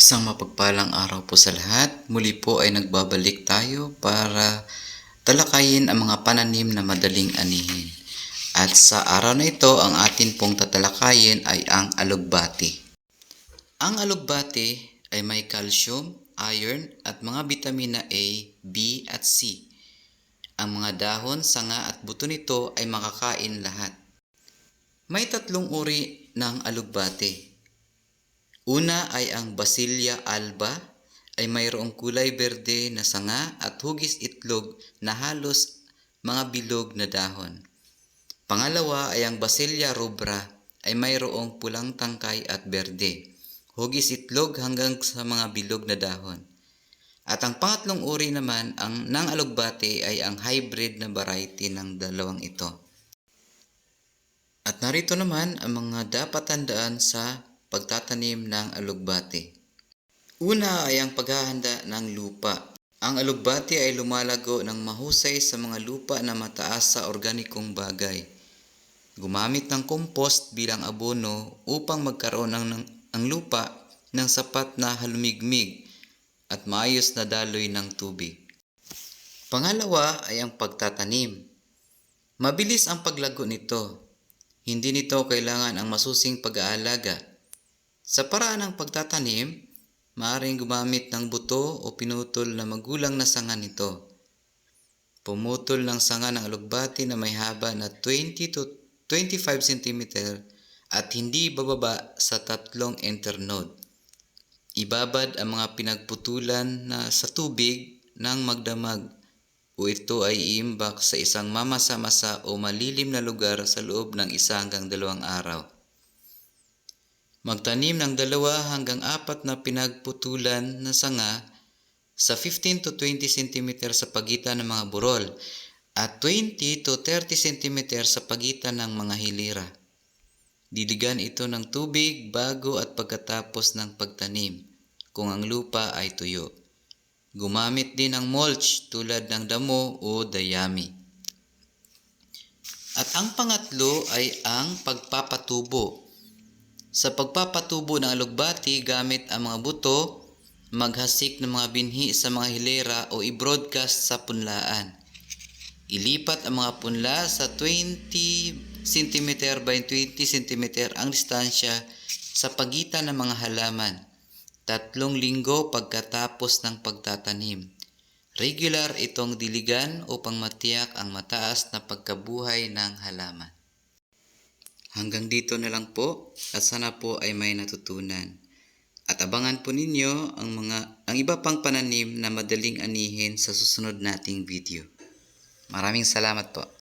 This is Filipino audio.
Isang mapagpalang araw po sa lahat. Muli po ay nagbabalik tayo para talakayin ang mga pananim na madaling anihin. At sa araw na ito, ang atin pong tatalakayin ay ang alugbati. Ang alugbati ay may calcium, iron at mga bitamina A, B at C. Ang mga dahon, sanga at buto nito ay makakain lahat. May tatlong uri ng alugbati. Una ay ang Basilia alba ay mayroong kulay berde na sanga at hugis itlog na halos mga bilog na dahon. Pangalawa ay ang Basilia rubra ay mayroong pulang tangkay at berde. Hugis itlog hanggang sa mga bilog na dahon. At ang pangatlong uri naman ang ng alugbate ay ang hybrid na variety ng dalawang ito. At narito naman ang mga dapat tandaan sa pagtatanim ng alugbate. Una ay ang paghahanda ng lupa. Ang alugbate ay lumalago ng mahusay sa mga lupa na mataas sa organikong bagay. Gumamit ng compost bilang abono upang magkaroon ng, ng ang lupa ng sapat na halumigmig at maayos na daloy ng tubig. Pangalawa ay ang pagtatanim. Mabilis ang paglago nito. Hindi nito kailangan ang masusing pag-aalaga. Sa paraan ng pagtatanim, maaaring gumamit ng buto o pinutol na magulang na sanga nito. Pumutol ng sanga ng alugbati na may haba na 20 to 25 cm at hindi bababa sa tatlong internode. Ibabad ang mga pinagputulan na sa tubig ng magdamag o ito ay iimbak sa isang mamasa-masa o malilim na lugar sa loob ng isa hanggang dalawang araw. Magtanim ng dalawa hanggang apat na pinagputulan na sanga sa 15 to 20 cm sa pagitan ng mga burol at 20 to 30 cm sa pagitan ng mga hilira. Diligan ito ng tubig bago at pagkatapos ng pagtanim kung ang lupa ay tuyo. Gumamit din ng mulch tulad ng damo o dayami. At ang pangatlo ay ang pagpapatubo. Sa pagpapatubo ng alugbati gamit ang mga buto, maghasik ng mga binhi sa mga hilera o i-broadcast sa punlaan. Ilipat ang mga punla sa 20 cm by 20 cm ang distansya sa pagitan ng mga halaman. Tatlong linggo pagkatapos ng pagtatanim. Regular itong diligan upang matiyak ang mataas na pagkabuhay ng halaman. Hanggang dito na lang po at sana po ay may natutunan. At abangan po ninyo ang mga ang iba pang pananim na madaling anihin sa susunod nating video. Maraming salamat po.